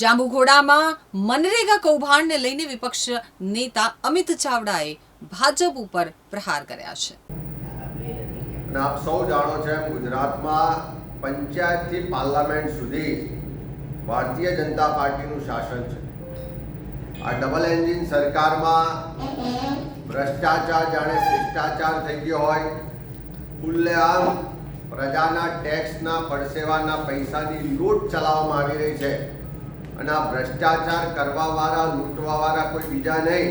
જાંબુઘોડામાં મનરેગા કૌભાંડને લઈને વિપક્ષ નેતા અમિત ચાવડાએ ભાજપ ઉપર પ્રહાર કર્યા છે. અને આપ સૌ જાણો છો એમ ગુજરાતમાં પંચાયતથી પાર્લામેન્ટ સુધી ભારતીય જનતા પાર્ટીનું શાસન છે. આ ડબલ એન્જિન સરકારમાં ભ્રષ્ટાચાર જાણે શિષ્ટાચાર થઈ ગયો હોય, ખુલ્લેઆમ પ્રજાના ટેક્સના પરસેવાના પૈસાની લૂંટ ચલાવવામાં આવી રહી છે. અને આ ભ્રષ્ટાચાર કરવાવાળા, લૂંટવાવાળા કોઈ બીજા નહીં.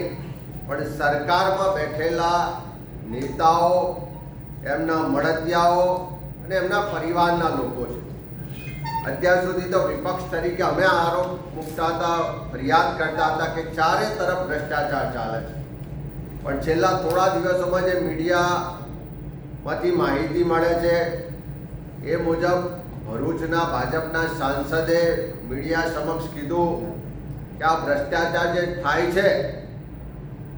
પણ સરકારમાં બેઠેલા નેતાઓ, એમના મળતિયાઓ અને એમના પરિવારના લોકો છે. અત્યાર સુધી તો વિપક્ષ તરીકે અમે આરોપ મૂકતા હતા, ફરિયાદ કરતા હતા કે ચારે તરફ ભ્રષ્ટાચાર ચાલે છે. પણ છેલ્લા થોડા દિવસોમાં જે મીડિયામાંથી માહિતી મળે છે, એ મુજબ ભરૂચના ભાજપના સાંસદે મીડિયા સમક્ષ કીધું કે આ ભ્રષ્ટાચાર જે થાય છે,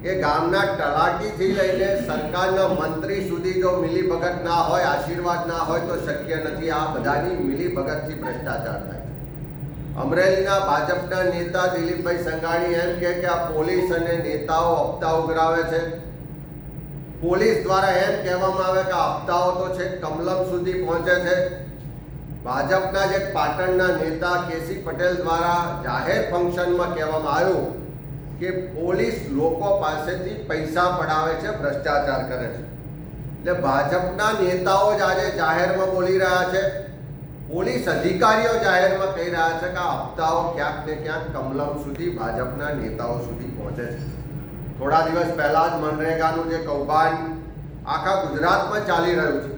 એ ગામના તલાટીથી લઈને સરકારના મંત્રી સુધી જો મિલીભગત ના હોય, આશીર્વાદ ના હોય, તો શક્ય નથી. આ બધાની મિલીભગતથી ભ્રષ્ટાચાર થાય અમરેલીના ભાજપના નેતા દિલીપભાઈ સંઘાણી એમ કે આ પોલીસ અને નેતાઓ હપ્તા ઉઘરાવે છે. પોલીસ દ્વારા એમ કહેવામાં આવે કે હપ્તાઓ તો છે કમલમ સુધી પહોંચે છે. ભાજપના જે પાટણના નેતા કેસી પટેલ દ્વારા જાહેર ફંક્શનમાં કહેવામાં આવ્યું કે પોલીસ લોકો પાસેથી પૈસા પડાવે છે, ભ્રષ્ટાચાર કરે છે. એટલે ભાજપના નેતાઓ જ આજે જાહેરમાં બોલી રહ્યા છે. પોલીસ અધિકારીઓ જાહેરમાં કહી રહ્યા છે કે આ હપ્તાઓ ક્યાંક ને ક્યાંક કમલમ સુધી ભાજપના નેતાઓ સુધી પહોંચે છે. થોડા દિવસ પહેલાં જ મનરેગાનું જે કૌભાંડ આખા ગુજરાતમાં ચાલી રહ્યું છે.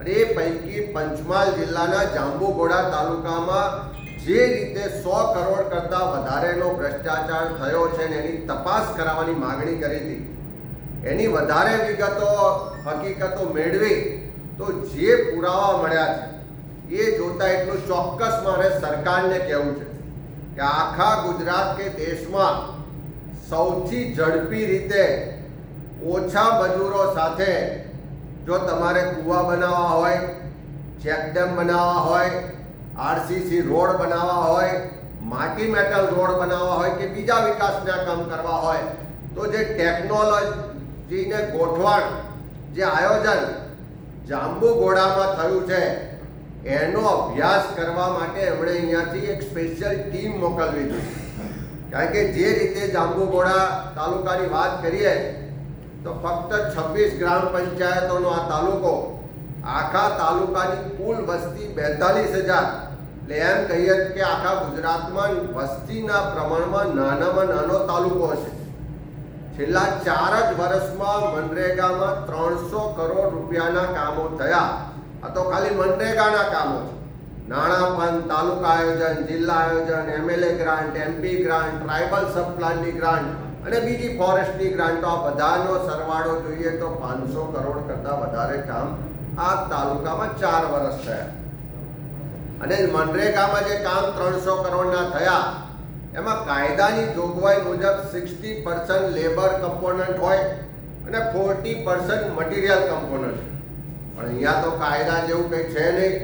અને એ પૈકી પંચમહાલ જિલ્લાના જાંબુઘોડા તાલુકામાં જે રીતે સો કરોડ કરતાં વધારેનો ભ્રષ્ટાચાર થયો છે ને એની તપાસ કરાવવાની માગણી કરી હતી. એની વધારે વિગતો, હકીકતો મેળવી તો જે પુરાવા મળ્યા છે, એ જોતા એટલું ચોક્કસ મારે સરકારને કહેવું છે કે આખા ગુજરાત કે દેશમાં સૌથી ઝડપી રીતે ઓછા મજૂરો સાથે જો તમારે કૂવા બનાવવા હોય ચેકડેમ બનાવવા હોય, આરસીસી રોડ બનાવવા હોય, માટી મેટલ રોડ બનાવવા હોય કે બીજા વિકાસના કામ કરવા હોય, તો જે ટેકનોલોજીને ગોઠવણ, જે આયોજન જાંબુઘોડામાં થયું છે, એનો અભ્યાસ કરવા માટે એમણે અહીંયાથી એક સ્પેશિયલ ટીમ મોકલવી જોઈએ. કારણ કે જે રીતે જાંબુઘોડા તાલુકાની વાત કરીએ તો ફક્ત છવ્વીસ ગ્રામ પંચાયતોનો આ તાલુકો, આખા તાલુકાની કુલ વસ્તી બેતાલીસ હજાર. એટલે એમ કહીએ કે આખા ગુજરાતમાં વસ્તીના પ્રમાણમાં નાનામાં નાનો તાલુકો છે છેલ્લા ચાર જ વર્ષમાં મનરેગામાં ત્રણસો કરોડ રૂપિયાના કામો થયા. આ તો ખાલી મનરેગાના કામો છે. નાણાં તાલુકા આયોજન, જિલ્લા આયોજન, MLA grant, MP grant, tribal sub પ્લાનની ગ્રાન્ટ. અને બીજી ફોરેસ્ટની ગ્રાન્ટો બધાનો સરવાળો જોઈએ તો પાંચસો કરોડ કરતાં વધારે કામ આ તાલુકામાં ચાર વર્ષ થયા. અને મનરેગામાં જે કામ ત્રણસો કરોડના થયા, એમાં કાયદાની જોગવાઈ મુજબ સિક્સટી પર્સન્ટ લેબર કમ્પોનન્ટ હોય અને ફોર્ટી પર્સન્ટ મટીરિયલ કમ્પોનન્ટ પણ અહીંયા તો કાયદા જેવું કંઈ છે નહીં.